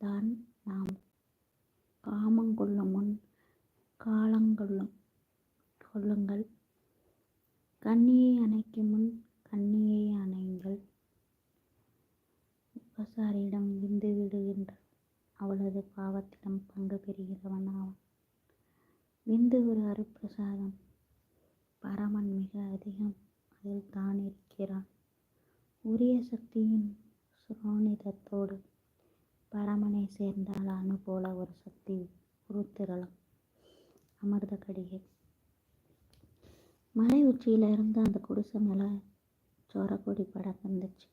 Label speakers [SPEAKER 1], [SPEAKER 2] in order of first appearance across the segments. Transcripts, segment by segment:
[SPEAKER 1] தான் நாம். காமங்கொள்ளும் முன் காலங்கொள்ளும் கொள்ளுங்கள் கண்ணியை அணைக்கும் முன் கண்ணியை அணையுங்கள் உபசாரியிடம் விந்து விடுகின்ற அவளது பாவத்திடம் பங்கு பெறுகிறவன் ஆவான் விந்து ஒரு அருப்பிரசாதம் பரமன் மிக அதிகம் அதில் தான் இருக்கிறான் உரிய சக்தியின் சுரோனிதத்தோடு பரமனை சேர்ந்தால் அணு போல ஒரு சக்தி உருத்திரலாம் அமிர்த கடிகை மலை உச்சியில இருந்து அந்த குடிசை மேலே சோரக்கொடி படம் வந்துச்சு.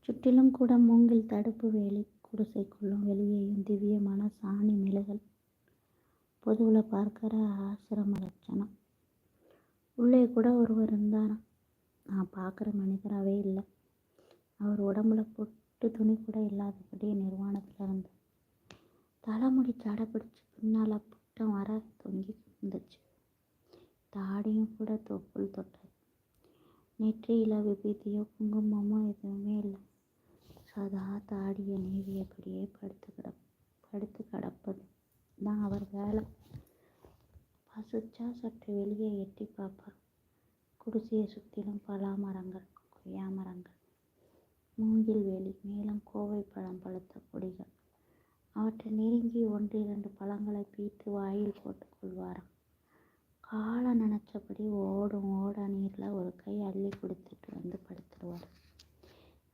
[SPEAKER 1] சுற்றிலும் கூட மூங்கில் தடுப்பு வேலி குடிசைக்குள்ளும் வெளியேயும் திவ்யமான சாணி நிலைகள் பொதுவில் பார்க்குற ஆசிரம லட்சணம். உள்ளே கூட ஒருவர் இருந்தாராம். நான் பார்க்குற மனிதராகவே இல்லை. அவர் உடம்புல பொட்டு துணி கூட இல்லாதபடி நிர்வாணத்தில் இருந்தார். தலைமுடி சடை பிடிச்சி பின்னால் புட்டம் வர தொங்கி இருந்துச்சு தாடியும் கூட தொப்புள் தொட்ட நெற்றியில் விபூதியோ குங்குமமோ எதுவுமே இல்லை. சதா தாடியை நீவியபடியே படுத்து கிட படுத்து கிடப்பது தான் அவர் வேலை. பசுச்சா சற்று வெளியே எட்டி பார்ப்பார். குடிசையை சுற்றிலும் பலா மரங்கள் கொய்யா மரங்கள் மூங்கில் வேலி மேலும் கோவை பழம் பழுத்த கொடிகள். அவற்றை நெருங்கி ஒன்றிரண்டு பழங்களை பீத்து வாயில் போட்டுக் கொள்வாராம் காலை நினச்சபடி ஓடும் ஓட நீரில் ஒரு கை அள்ளி கொடுத்துட்டு வந்து படுத்துடுவார்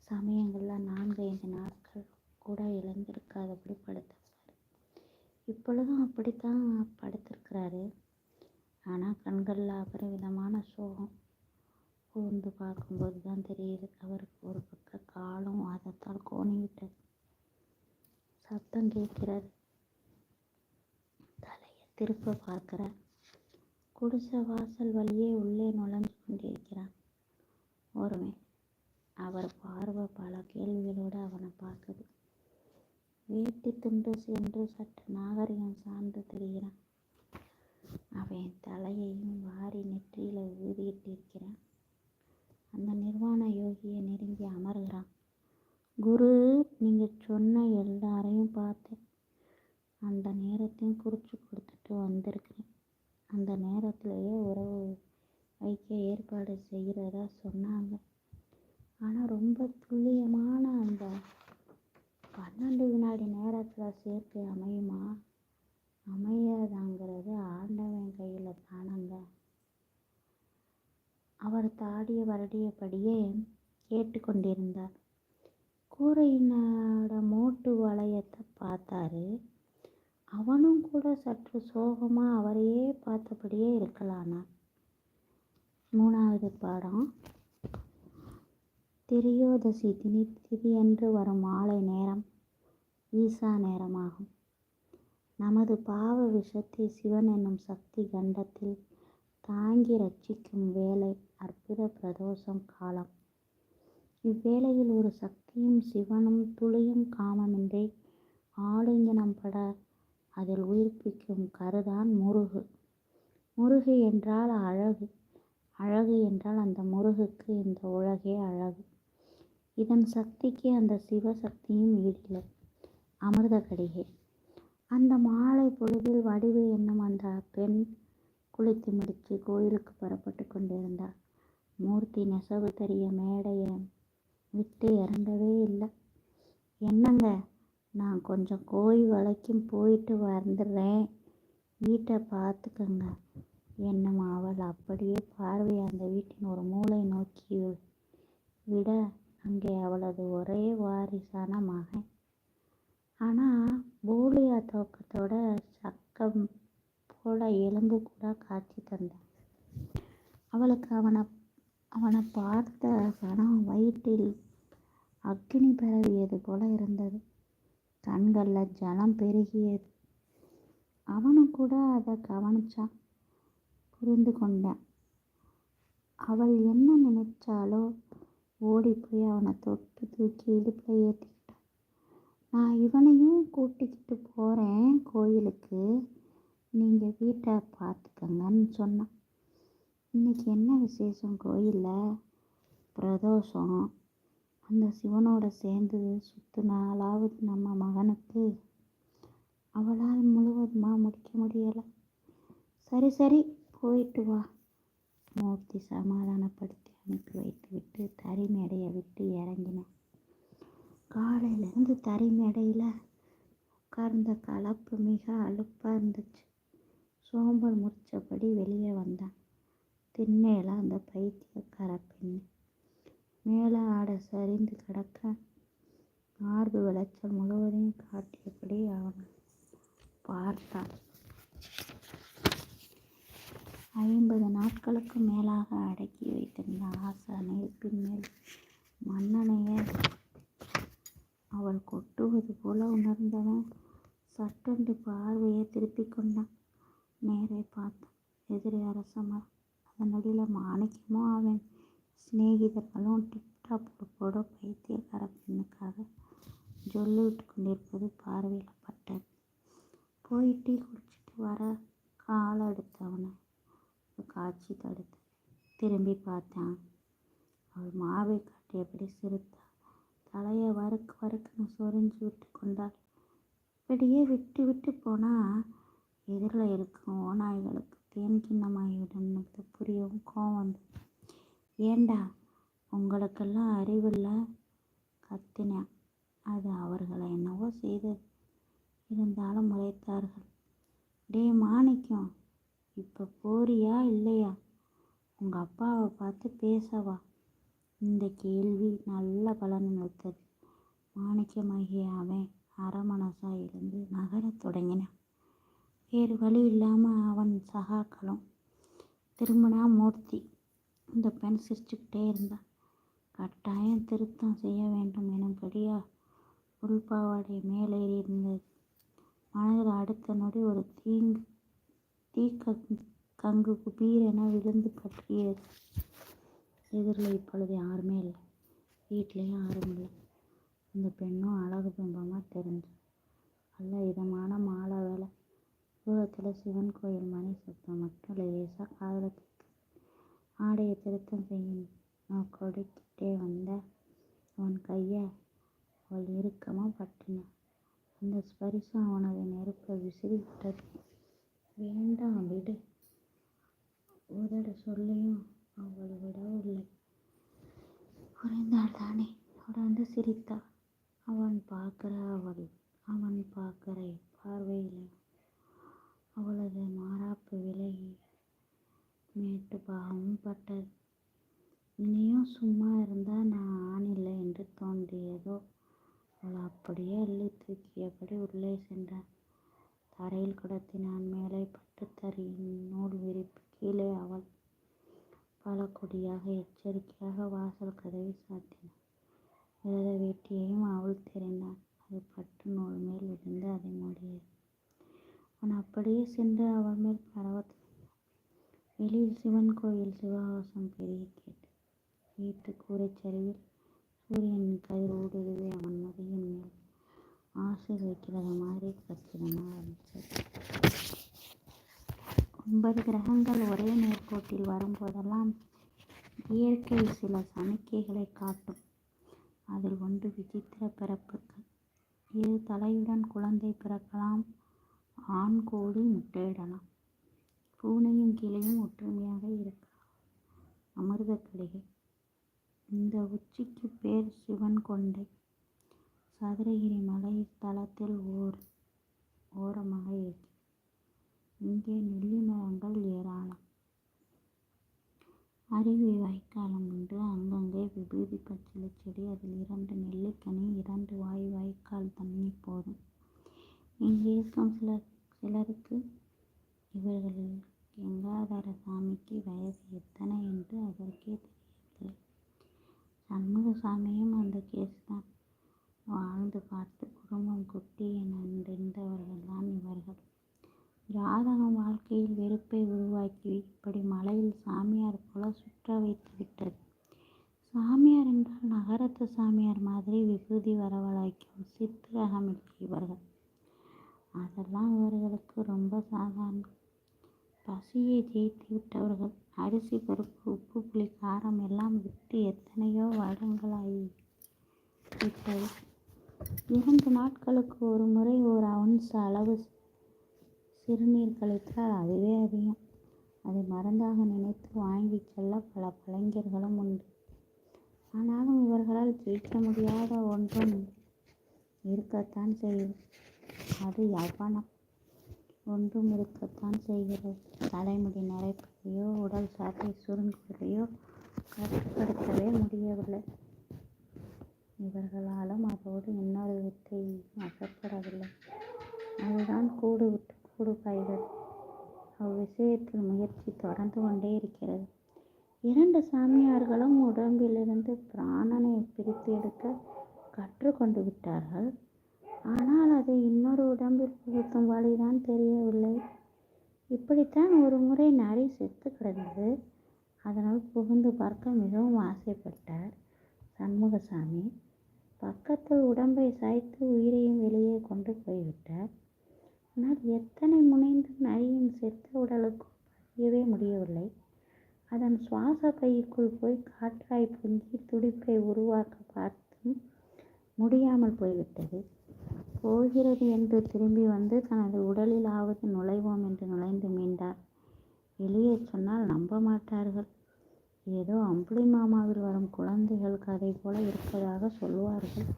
[SPEAKER 1] சமயங்களில் நான்கு ஐந்து நாட்கள் கூட இழந்திருக்காதபடி படுத்துருவார் இப்பொழுதும் அப்படித்தான் படுத்திருக்கிறாரு. ஆனால் கண்களில் அபரிவிதமான சோகம் கூர்ந்து பார்க்கும்போது தான் தெரியுது அவருக்கு ஒரு பக்க காலும் அதத்தால் கோணிவிட்டது. சத்தம் கேட்கிறார். தலையை திருப்ப பார்க்குறார். குடிசை வாசல் வழியே உள்ளே நுழைஞ்சு கொண்டிருக்கிறான். ஒருவன் அவர் பார்வை பல கேள்விகளோடு அவனை பார்க்குது வேட்டி துண்டு சென்று சற்று நாகரிகம் சார்ந்து தெரிகிறான். அவன் தலையையும் வாரி நெற்றியில் ஊதியிட்டிருக்கிறான். அந்த நிர்வாண யோகியை நெருங்கி அமர்கிறான். குரு நீங்கள் சொன்ன எல்லாரையும் பார்த்தேன். அந்த நேரத்தையும் குறித்து கொடுத்துட்டு வந்திருக்கிறேன். அந்த நேரத்திலேயே உறவு வைக்க ஏற்பாடு செய்கிறதா சொன்னாங்க. ஆனால் ரொம்ப துல்லியமான அந்த பன்னெண்டு வினாடி நேரத்தில் சேர்க்கை அமையுமா? அமையாதாங்கிறது ஆண்டவன் கையில் தானங்க. அவர் தாடிய வருடியபடியே கேட்டுக்கொண்டிருந்தார். கூரையினோட மோட்டு வளையத்தை பார்த்தாரு. அவனும் கூட சற்று சோகமாக அவரையே பார்த்தபடியே இருக்கலானான். மூணாவது பாடம். திரியோதசி தினி திரியன்று வரும் மாலை நேரம் ஈசா நேரமாகும். நமது பாவ விஷத்தை சிவன் என்னும் சக்தி கண்டத்தில் தாங்கி ரட்சிக்கும் வேலை அற்புத பிரதோஷம் காலம். இவ்வேளையில் ஒரு சக்தியும் சிவனும் துளியும் காமமின்றி ஆலிங்கனம் பட அதில் உயிர்ப்பிக்கும் கருதான் முருகு. முருகு என்றால் அழகு. அழகு என்றால் அந்த முருகுக்கு இந்த உலகே அழகு. இதன் சக்திக்கு அந்த சிவசக்தியும் ஈடில்லை அமிர்த கடிகை. அந்த மாலை பொழுதில் வடிவு என்னும் அந்த பெண் குளித்து முடித்து கோயிலுக்கு புறப்பட்டு கொண்டிருந்தார் மூர்த்தி நெசவு தெரிய மேடையை விட்டு இறங்கவே இல்லை. என்னங்க? நான் கொஞ்சம் கோயில் வரைக்கும் போயிட்டு வந்துடுறேன். வீட்டை பார்த்துக்கங்க. என்னும் அவள் அப்படியே பார்வை அந்த வீட்டின் ஒரு மூளை நோக்கி விட அங்கே அவளது ஒரே வாரிசான மகன். ஆனால் போலியா தோக்கத்தோட சக்கம் போல எலும்பு கூட காட்சி தந்தான் அவளுக்கு அவனை அவனை பார்த்த கணம் வயிற்றில் அக்னி பரவியது போல இருந்தது. கண்களில் ஜலம் பெருகியது. அவனும் கூட அதை கவனிச்சான். புரிந்து கொண்டான். அவள் என்ன நினைச்சாலோ ஓடி போய் அவனை தொட்டு தூக்கி இடுப்பில் ஏற்றிக்கிட்டான் நான் இவனையும் கூட்டிக்கிட்டு போகிறேன் கோயிலுக்கு. நீங்கள் வீட்டை பார்த்துக்கங்கன்னு சொன்னான். இன்னைக்கு என்ன விசேஷம் கோயிலில்? பிரதோஷம். அந்த சிவனோட சேர்ந்து சுத்தினாலாவது நம்ம மகனுக்கு அவளால் முழுவதுமாக முடிக்க முடியலை. சரி சரி போயிட்டு வா. மூர்த்தி சமாதானப்படுத்தி அனுப்பி வைத்து விட்டு தறி மேடையை விட்டு இறங்கினேன் காலையிலேருந்து தறி மேடையில் உட்கார்ந்த கலப்பு மிக அழுப்பாக இருந்துச்சு. சோம்பல் முடித்தபடி வெளியே வந்தான். திண்ணையில் அந்த பைத்தியக்கார பெண்ணு. மேலே ஆடை சரிந்து கிடக்க மார்பு விளைச்சல் முழுவதையும் காட்டியபடி அவன் பார்த்தான். ஐம்பது நாட்களுக்கு மேலாக அடக்கி வைத்திருந்த ஆசா நெருப்பின் மேல் மன்னனைய அவள் கொட்டுவது போல உணர்ந்தவன் சட்டென்று பார்வையை திருப்பிக் கொண்டான். நேரே பார்த்தான். எதிரே அரச மரம் அதன் அடியில் மாணிக்கமும் அவன் சிநேகிதர்களும் டிப்டாப் உடுப்போடு பைத்தியக்கார பெண்ணுக்காக ஜொல்லிவிட்டு கொண்டிருப்பது பார்வையில் பட்டது போய் டீ குடிச்சிட்டு வர கால் எடுத்தவனை காட்சி தடுத்து திரும்பி பார்த்தான். அவள் மாவை காட்டியபடி சிரித்தாள் தலையை வறுக்கு வறுக்குன்னு சொரிஞ்சு விட்டு கொண்டாள் இப்படியே விட்டு விட்டு போனால் எதிரில் இருக்கும் ஓநாய்களுக்கு தேன் கிண்ணமாகிவிடும் புரியவும் கோவம் வந்தது. ஏண்டா? உங்களுக்கெல்லாம் அறிவில்லை? கத்தினேன். அது அவர்களை என்னவோ செய்தது இருந்தாலும் முறைத்தார்கள் டே மாணிக்கம் இப்போ போறியா இல்லையா? உங்கள் அப்பாவை பார்த்து பேசவா. இந்த கேள்வி நல்ல பலன் வைத்தது மாணிக்கமாகிய அவன் அரமனசா இருந்து நகரத் தொடங்கினான். வேறு வழி இல்லாமல் அவன் சகாக்களும் திரும்பினா மூர்த்தி. இந்த பெண் சிரிச்சுக்கிட்டே இருந்தான் கட்டாயம் திருத்தம் செய்ய வேண்டும் எனும்படியா உள்பாவாடை மேலேறி இருந்தது. மனதில் அடுத்த நொடி ஒரு தீங்கு தீ கங்கு குபீரென விழுந்து பற்றியது. எதிரில் இப்பொழுது யாருமே இல்லை. வீட்லேயும் யாரும் இல்லை. அந்த பெண்ணும் அழகு பிம்பமாக தெரிஞ்சு நல்ல இதமான மாலை வேலை தூரத்தில் சிவன் கோயில் மணி சத்தம் மட்டும் லேசாக ஆடையை திருத்தம் செய்யும். நான் கொடுக்கிட்டே வந்த அவன் கையை அவள் இறுக்கமாக பற்றினான் அந்த ஸ்பரிசம் அவனது நெருப்பை விசிறி விட்டது வேண்டாம் விடு. உதட சொல்லியும் அவள் விடவில்லை. புரிந்தாள் தானே? தொடர்ந்து சிரித்தாள். அவன் பார்க்குற அவள் அவன் பார்க்குற பார்வையில் அவளது மாறாப்பு விலகி மேட்டு பாகமும் பட்டது. இனியும் சும்மா இருந்தால் நான் ஆண் என்று தோன்றியதோ? அவள் அப்படியே அள்ளி தூக்கியபடி உள்ளே சென்றான் தரையில் கிடத்தினான். மேலே பட்டுத்தறியின் நூல் விரிப்பு கீழே அவள் பல கொடியாக எச்சரிக்கையாக வாசல் கதவை சாத்தினான் விரத வேட்டியையும் அவள் தெரிந்தான் அது பட்டு நூல் மேல் விழுந்து அதை மூடியது. அவன் அப்படியே சென்று அவள் மேல் பரவத் வெளியில் சிவன் கோயில் சிவகாசம் பெரிய கேட்டு வீட்டு கூரைச்சரிவில் சூரியன் கதிர் ஊடுருவி அவன் முதியின் மேல் ஆசை வைக்கிறது மாதிரி கச்சிதமாக இருந்துச்சு ஒன்பது கிரகங்கள் ஒரே நேர்கோட்டில் வரும்போதெல்லாம் இயற்கை சில சமிக்கைகளை காட்டும். அதில் ஒன்று விசித்திர பிறப்புகள். இரு தலையுடன் குழந்தை பிறக்கலாம். ஆண் கோழி முட்டையிடலாம். பூனையும் கிளையும் ஒற்றுமையாக இருக்க அமிர்த கடிகை இந்த உச்சிக்கு பேர் சிவன் கொண்டை. சதுரகிரி மலை தளத்தில் ஓர் ஓரமாக இருக்கு இங்கே நெல்லி மரங்கள் ஏராளம். அருவி வாய்க்காலம் உண்டு. அங்கங்கே விபூதி பச்சிலை செடி அதில் இரண்டு நெல்லிக்கனி இரண்டு வாய் வாய்க்கால் தண்ணி போதும். இங்கே இருக்கும் சிலர் சிலருக்கு இவர்களில் கங்காதர சாமிக்கு வயது எத்தனை என்று அதற்கே தெரியவில்லை சண்முகசாமியும் அந்த கேஸ் தான் வாழ்ந்து பார்த்து குடும்பம் குட்டி என நின்றவர்கள்தான் இவர்கள். ஜாதகம் வாழ்க்கையில் வெறுப்பை உருவாக்கி இப்படி மலையில் சாமியார் போல சுற்ற வைத்து விட்டது. சாமியார் என்றால் நகரத்து சாமியார் மாதிரி விபூதி வரவழைக்கும் சித்திரகமில்லை இவர்கள். அதெல்லாம் இவர்களுக்கு ரொம்ப சாதாரணம் பசியை ஜெயித்து விட்டவர்கள் அரிசி பருப்பு உப்பு புளி காரம் எல்லாம் விட்டு எத்தனையோ வருடங்களாகி இரண்டு நாட்களுக்கு ஒரு முறை ஒரு அவுன்ஸ் அளவு சிறுநீர் கழித்தால் அதுவே அதிகம். அதை மருந்தாக நினைத்து வாங்கி செல்ல பல கலைஞர்களும் உண்டு. ஆனாலும் இவர்களால் ஜெயிக்க முடியாத ஒன்றும் இருக்கத்தான் செய்யும். அது யவனம். ஒன்றும் இருக்கத்தான் செய்கிறது. தலைமுடி நரைப்பதையோ உடல் சாட்டை சுருங்குவதையோ கட்டுப்படுத்தவே முடியவில்லை. இவர்களாலும் அதோடு இன்னொரு வித்தை அகப்படவில்லை அதுதான் கூடு விட்டு கூடு பாய்கள். அவ்விஷயத்தில் முயற்சி தொடர்ந்து கொண்டே இருக்கிறது. இரண்டு சாமியார்களும் உடம்பிலிருந்து பிராணனை பிரித்து எடுக்க கற்றுக்கொண்டு விட்டார்கள். ஆனால் அது இன்னொரு உடம்பில் புகுத்தும் வழிதான் தெரியவில்லை. இப்படித்தான் ஒரு முறை நரி செத்து கிடந்தது. அதனால் புகுந்து பார்க்க மிகவும் ஆசைப்பட்டார் சண்முகசாமி. பக்கத்தில் உடம்பை சாய்த்து உயிரையும் வெளியே கொண்டு போய்விட்டார். ஆனால் எத்தனை முனைந்தும் நரியின் செத்த உடலுக்குள் பதியவே முடியவில்லை. அதன் சுவாச கைக்குள் போய் காற்றாய் பொங்கி துடிப்பை உருவாக்க பார்த்தும் முடியாமல் போய்விட்டது. போகிறது என்று திரும்பி வந்து தனது உடலிலாவது நுழைவோம் என்று நுழைந்து மீண்டார். வெளியே சொன்னால் நம்ப மாட்டார்கள். ஏதோ அம்புலி மாமாவில் வரும் குழந்தைகள் கதை போல இருப்பதாக சொல்லுவார்கள்.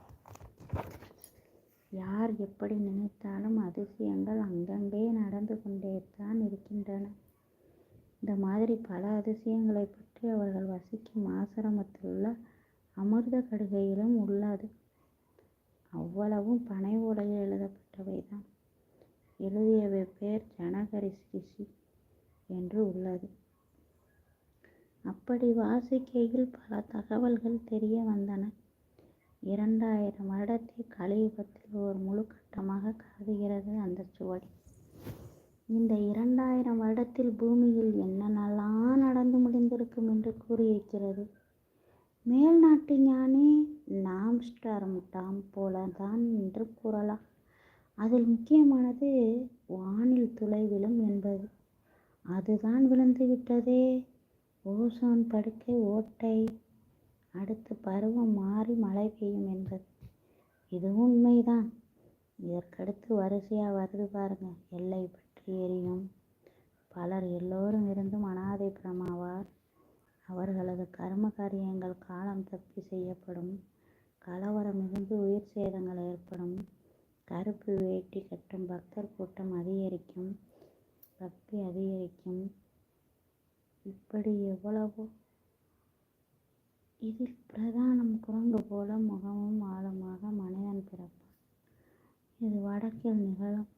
[SPEAKER 1] யார் எப்படி நினைத்தாலும் அதிசயங்கள் அங்கங்கே நடந்து கொண்டே தான் இருக்கின்றன. இந்த மாதிரி பல அதிசயங்களை பற்றி அவர்கள் வசிக்கும் ஆசிரமத்தில் உள்ள அமிர்த கடுகையிலும் உள்ளது. அவ்வளவும் பனை ஓலையில் எழுதப்பட்டவைதான் எழுதியவை பேர் ஜனகரி ரிஷி என்று உள்ளது. அப்படி வாசிக்கையில் பல தகவல்கள் தெரிய வந்தன. இரண்டாயிரம் வருடத்தை கலியுகத்தில் ஒரு முழு கட்டமாக கருதுகிறது அந்த சுவடி. இந்த இரண்டாயிரம் வருடத்தில் பூமியில் என்னென்னலாம் நடந்து முடிந்திருக்கும் என்று கூறியிருக்கிறது? மேல்நாட்டு ஞானி நாம்ஸ்டார்ம் டாம் போல தான் என்று கூறலாம். அதில் முக்கியமானது வானில் துளை விழும் என்பது. அதுதான் விழுந்து விட்டதே. ஓசோன் படுக்கை ஓட்டை. அடுத்து பருவம் மாறி மழை பெய்யும் என்பது. இது உண்மைதான். இதற்கடுத்து வரிசையாக வருது பாருங்க. எல்லை பற்றி எரியும். பலர் எல்லோரும் இருந்தும் அனாதை பிரமாவார். அவர்களது கர்ம காரியங்கள் காலம் தப்பி செய்யப்படும். கலவரம் மிகுந்து உயிர் சேதங்கள் ஏற்படும். கருப்பு வேட்டி கட்டும் பக்தர் கூட்டம் அதிகரிக்கும். பக்தி அதிகரிக்கும். இப்படி எவ்வளவோ இதில் பிரதானம் குரங்கு போல முகமும் ஆழமாக மனிதன் பிறப்பான். இது வடக்கில் நிகழும்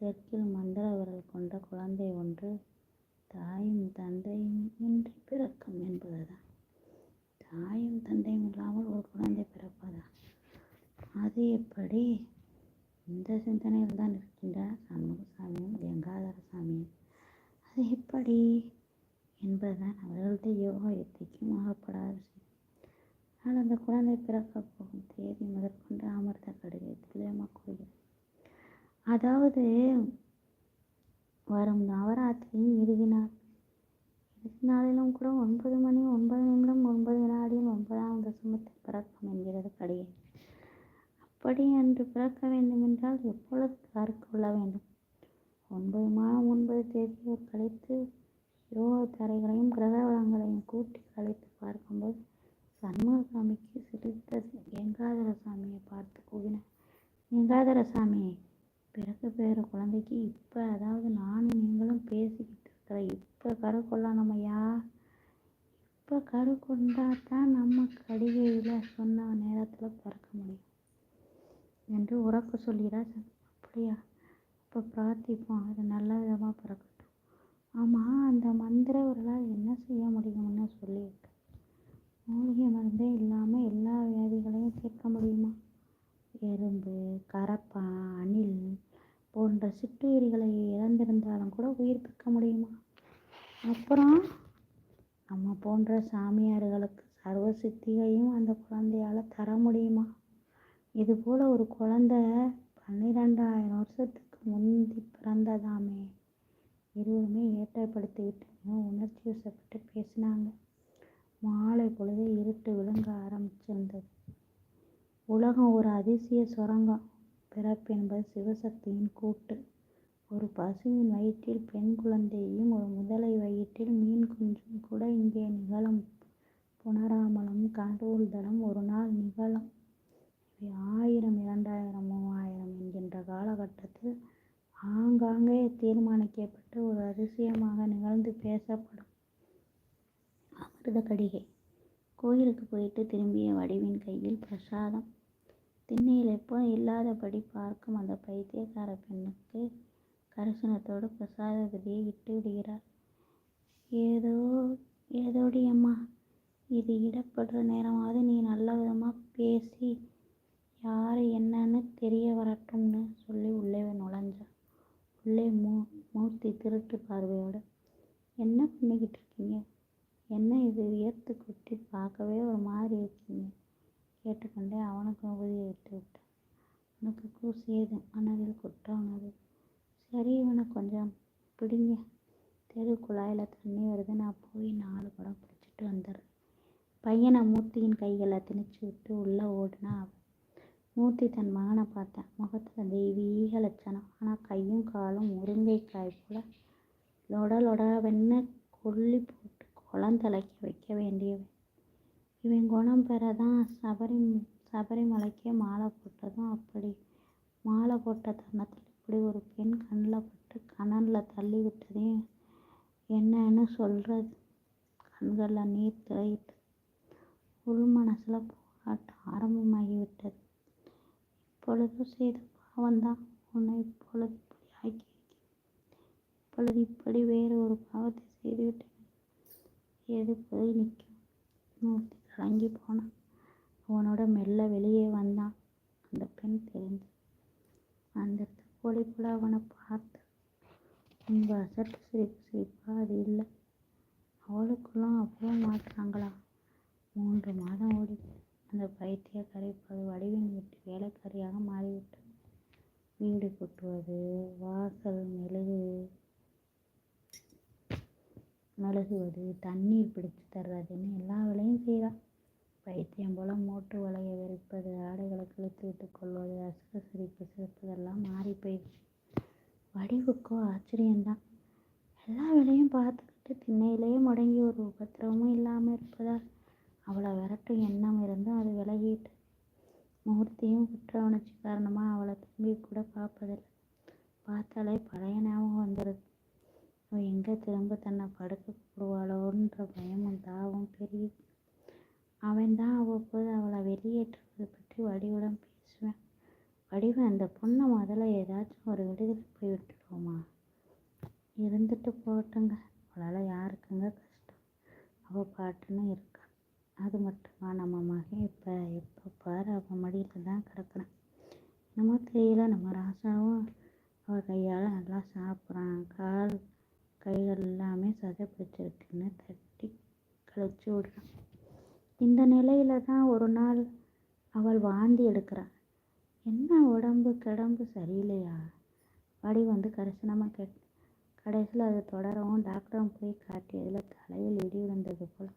[SPEAKER 1] தெற்கில் மந்திர விரல் கொண்ட குழந்தை ஒன்று தாயும் தந்தையும் இன்றி பிறக்கும் என்பதுதான். தாயும் தந்தையும் இல்லாமல் ஒரு குழந்தை பிறப்பதா? அது எப்படி? இந்த சிந்தனையில் தான் இருக்கின்ற சண்முகசாமியும் கங்காதர சாமியும். அது எப்படி என்பதுதான் அவர்களுடைய யோகா யுத்திக்கும் ஆகப்படாத. விஷயம் ஆனால் அந்த குழந்தை பிறக்க போகும் தேதி முதற்கொண்டு அமிர்த கடுகை துல்லியமாக கூறுகிறது அதாவது வரும். நவராத்திரியின் இறுதி நாள் இறுதி நாளிலும் கூட ஒன்பது மணி ஒன்பது நிமிடம் ஒன்பது வினாடியும் ஒன்பதாம் தசமத்தில் பிறக்கும் என்கிறது கடிகை அப்படி அன்று பிறக்க வேண்டுமென்றால் எப்பொழுது கற்கொள்ள வேண்டும்? ஒன்பது மாதம் ஒன்பது தேதியை கழித்து யோகத்தரைகளையும் கிரக வளங்களையும் கூட்டி கழித்து பார்க்கும்போது சண்முகசாமிக்கு சிரித்த கங்காதர சாமியை பார்த்து கூவினார். கங்காதர சாமி பிறக்க போகிற குழந்தைக்கு இப்போ அதாவது நானும் நீங்களும் பேசிக்கிட்டு இருக்கிற இப்போ கரு கொள்ளணுமையா இப்போ கரு கொண்டா தான் நம்ம கடிகையில் சொன்ன நேரத்தில் பிறக்க முடியும். என்று உறக்க சொல்லிடா அப்படியா? இப்போ பிரார்த்திப்போம். அது நல்ல விதமாக பிறக்கட்டும். ஆமாம் அந்த மந்திரவர்களால் என்ன செய்ய முடியும்னு சொல்லியிருக்கேன் மூலிகை மருந்தே இல்லாமல் எல்லா வியாதிகளையும் தீர்க்க முடியுமா? எறும்பு கரப்பான் அணில் போன்ற சிற்றுயிரிகளை இழந்திருந்தாலும் கூட உயிர்ப்பிக்க முடியுமா? அப்புறம் நம்ம போன்ற சாமியார்களுக்கு சர்வ சித்திகையும் அந்த குழந்தையால் தர முடியுமா? இது போல் ஒரு குழந்த பன்னிரெண்டாயிரம் வருஷத்துக்கு முந்தி பிறந்ததாமே. இருவருமே ஏற்றப்படுத்திவிட்டு உணர்ச்சி வசப்பட்டு பேசினாங்க. மாலை பொழுது இருட்டு விழுங்க ஆரம்பிச்சிருந்தது. உலகம் ஒரு அதிசய சுரங்கம் பிறப்பு என்பது சிவசக்தியின் கூட்டு. ஒரு பசுவின் வயிற்றில் பெண் குழந்தையும் ஒரு முதலை வயிற்றில் மீன் குஞ்சும் கூட இங்கே நிகழும் புணராமலும் கடவுள்தலும் ஒருநாள் நிகழும். இவை ஆயிரம் இரண்டாயிரம் மூவாயிரம் என்கின்ற காலகட்டத்தில் ஆங்காங்கே தீர்மானிக்கப்பட்டு ஒரு அதிசயமாக நிகழ்ந்து பேசப்படும். அமிர்த கடிகை கோயிலுக்கு போயிட்டு திரும்பிய வடிவின் கையில் பிரசாதம். திண்ணையில் எப்போதும் இல்லாதபடி பார்க்கும் அந்த பைத்தியக்கார பெண்ணுக்கு கரிசனத்தோடு பிரசாத விதியை இட்டு விடுகிறார். ஏதோ ஏதோடி அம்மா இது இடப்படுற நேரமாவது நீ நல்ல விதமாக பேசி யார் என்னன்னு தெரிய வரட்டும்னு சொல்லி உள்ளே நுழைஞ்சா. உள்ளே மூ மூர்த்தி திருட்டு பார்வையோடு என்ன பண்ணிக்கிட்டு இருக்கீங்க? என்ன இது வியர்த்து கொட்டி பார்க்கவே ஒரு மாதிரி இருக்கீங்க கேட்டுக்கொண்டே அவனுக்கும் உபதியை விட்டு விட்டான். உனக்கு கூசியது ஏது மணலில் சரி இவனை கொஞ்சம் பிடிங்க. தெரு குழாயில் தண்ணி வருது நான் போய் நாலு குடம் பிடிச்சிட்டு வந்துடுறேன். பையனை மூர்த்தியின் கைகளை திணிச்சு விட்டு உள்ளே ஓடினா அவன். மூர்த்தி தன் மகனை பார்த்தேன் முகத்தில் தெய்வீக லட்சணம். ஆனால் கையும் காலும் முருங்கைக்காய் போல லொட லொடவென்னு கொள்ளி போட்டு குளம் தலைக்க வைக்க வேண்டியவன். இவன் குணம் பெற தான் சபரி சபரிமலைக்கே மாலை போட்டதும் அப்படி மாலை போட்ட தருணத்தில் இப்படி ஒரு பெண் கண்ணில் பட்டு கணனில் தள்ளி விட்டதையும் என்னன்னு சொல்கிறது கண்களில் நீர் திளையிட்டது. உள் மனசில் போராட்டம் ஆரம்பமாகிவிட்டது. இப்பொழுதும் செய்த பாவம்தான் உன்னை இப்பொழுது இப்படி ஆக்கியிருக்கிறது. இப்பொழுது இப்படி வேறு ஒரு பாவத்தை செய்துவிட்டேன் எது போய் நிற்கும்? மூர்த்தி இறங்கி போனான். அவனோட மெல்ல வெளியே வந்தான். அந்த பெண் தெரிஞ்சு அந்த கோழி போல அவனை பார்த்து ரொம்ப அசட்டு சிரிப்பு சிரிப்பா அது இல்லை. அவளுக்குள்ளும் அவ்வளோ மாட்டுறாங்களா மூன்று மாதம் ஓடிச்சு. அந்த பைத்தியக்காரி இப்போது வடிவின் வீட்டு வேலைக்காரியாக மாறிவிட்டது. வீடு கூட்டுவது, வாசல் மெழுகு மெழுகுவது, தண்ணீர் பிடிச்சு தர்றதுன்னு எல்லா வேலையும் செய்கிறான் பைத்தியம் போல் மோட்டு வலைய விரிப்பது, ஆடைகளை கிழித்து விட்டு கொள்வது, அசுர சிரிப்பு சிரிப்பதெல்லாம் மாறி போயிடுச்சு. வடிவுக்கோ ஆச்சரியந்தான். எல்லா வேலையும் பார்த்துக்கிட்டு திண்ணையிலேயே முடங்கி ஒரு உபத்திரவமும் இல்லாமல் இருப்பதால் அவளை விரட்டும் எண்ணம் இருந்தும் அது விலகிட்டு மூர்த்தியும் குற்ற உணர்ச்சி காரணமாக அவளை திரும்பி கூட பார்ப்பதில்லை. பார்த்தாலே பழைய ஞாபகம் வந்துடுது. அவள் எங்கே திரும்ப தன்னை படுக்க போடுவாளோன்ற பயமும் தாவும் பெரிய அவன் தான் அவ்வப்போது அவளை வெளியேற்றுவது பற்றி வடிவுடன் பேசுவேன் வடிவு அந்த பொண்ணை முதல்ல ஏதாச்சும் ஒரு விடுதலை போய் விட்டுருவோமா இருந்துட்டு போகட்டுங்க. அவளால் யாருக்குங்க கஷ்டம்? அவள் பாட்டுன்னு இருக்கா. அது மட்டுமா நம்ம மகன் இப்போ எப்போ பாரு அவன் மடியில் தான் கிடக்குறான். என்னமோ தெரியல நம்ம ராசாவும் அவள் கையால் நல்லா சாப்பிட்றான். கால் கைகள் எல்லாமே சதை பிடிச்சிருக்குன்னு தட்டி கழிச்சு விடுறான். இந்த நிலையில தான் ஒரு நாள் அவள் வாந்தி எடுக்கிறான் என்ன உடம்பு கிடம்பு சரியில்லையா? வடி வந்து கரிசனமாக கேட் கடைசியில் அது தொடரவும் டாக்டரும் போய் காட்டியதில் தலையில் இடி விழுந்தது போல்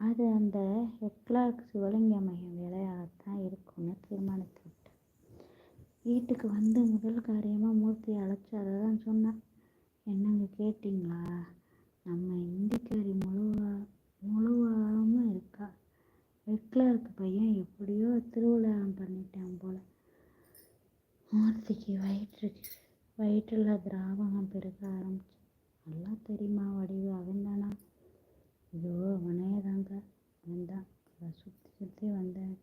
[SPEAKER 1] அது அந்த ஹெட்லாக் சிவலிங்கம்மையின் வேலையாகத்தான் இருக்கும்னு தீர்மானித்து விட்டேன். வீட்டுக்கு வந்து முதல் காரியமாக மூர்த்தியை அழைச்சி அதை தான் சொன்னான். என்னங்க கேட்டிங்களா நம்ம இந்திக்காரி முழுவா முழுவாம இருக்கா. இருக்க பையன் எப்படியோ திருவிழாவும் பண்ணிட்டான் போல. மூர்த்திக்கு வயிற்றுக்கு வயிற்றில் திராவகம் பெருக ஆரம்பிச்சு. நல்லா தெரியுமா வடிவு அவன்தானா? இதோ அவனேதாங்க. அவன்தான். சுற்றி சுற்றி வந்தேன்.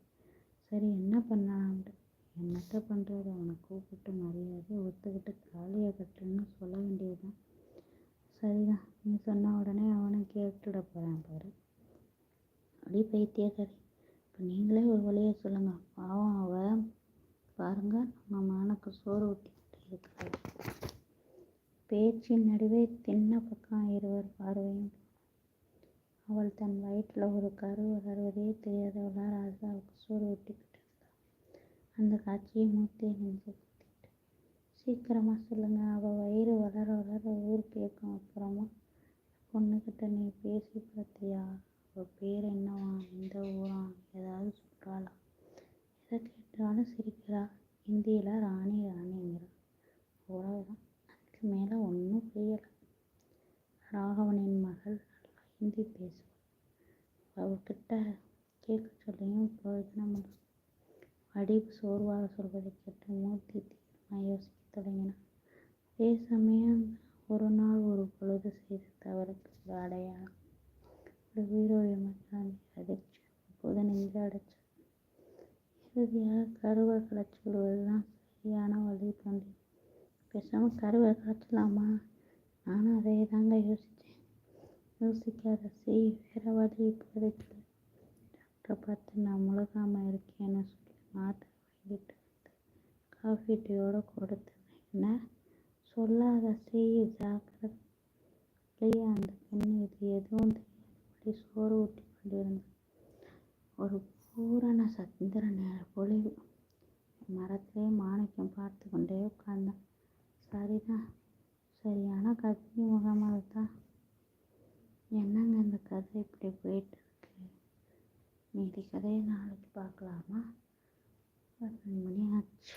[SPEAKER 1] சரி என்ன பண்ணலாம்ட்டு. என்னத்த பண்ணுறது அவனை கூப்பிட்டு மரியாதை ஒத்துக்கிட்டு காலியை கட்டுன்னு சொல்ல வேண்டியதுதான். சரிதான் நீ சொன்ன உடனே அவனை கேட்டுட போகிறான் பாரு. அடி பைத்தியக்காரி. இப்போ நீங்களே ஒரு வழியை சொல்லுங்கள் பாவம் அவ பாருங்க நம்ம மானுக்கு சோறு ஊட்டிக்கிட்டு இருக்கிறாள். பேச்சின் நடுவே தின்ன பக்கம் இருவர் பார்வையும் அவள் தன் வயிற்றில் ஒரு கரு வளர்வதே தெரியாதவளா ராசாவுக்கு சோறு ஊட்டிக்கிட்டு அந்த காட்சியை மூர்த்தியை நினைச்சு சீக்கிரமாக சொல்லுங்கள் அவள் வயிறு வளர வளர ஊர் கேட்கும். அப்புறமா பொண்ணுக்கிட்ட நீ பேசி பார்த்தியா? அவள் பேர் என்னவா? எந்த ஊரா? ஏதாவது சொல்கிறாளா எதை கேட்டாலும் சிரிக்கிறா. ஹிந்தியில் ராணி ராணி அவ்வளோதான் அதுக்கு மேலே ஒன்றும் புரியலை ராகவனின் மகள் நல்லா ஹிந்தி பேசுவாள் அவகிட்ட கேட்க சொல்லியும் பிரயோஜனம் இல்லை வடிவு சோர்வாக சொல்வதை கேட்டு மூர்த்தி தீவிரமாக யோசிக்க தொடங்கினான். அதே சமயம் ஒரு நாள் ஒரு பொழுது செய்த தவறுக்கு ஒரு அடையாளம். ஒரு உயிரோடு மக்கள் அதிர்ச்சி. அப்போது நெஞ்சு அடைச்சது இறுதியாக கருவை களைச்சி விடுவது தான் சரியான வழி தோன்றி பேசாமல் கருவை களைச்சலாமா நானும் அதே தாங்க யோசித்தேன். யோசிக்காத செய் வேறு வழி இப்போதைக்கு இல்லை. டாக்டரை பார்த்து நான் முழுகாமல் இருக்கேன்னு சொல்லி மாத்திரை வாங்கிட்டு வந்து காஃபி டீயோடு கொடுத்தேன் என்ன சொல்லாத செய்ய ஜாக்கிரதையே இல்லையா அந்த பெண் இது எதுவும் தெரியாதபடி சோறு ஊட்டி கொண்டிருந்தது. ஒரு பூரண சந்திர நேர பொழிவு. மரத்திலே மாணிக்கம் பார்த்து கொண்டே உட்கார்ந்தான். சரிதான் சரியான கத்தி முகமாக தான் என்னங்க இந்த கதை இப்படி போயிட்டு இருக்கு? மீதி கதையை நாளைக்கு பார்க்கலாமா? பன்னெண்டு மணி ஆச்சு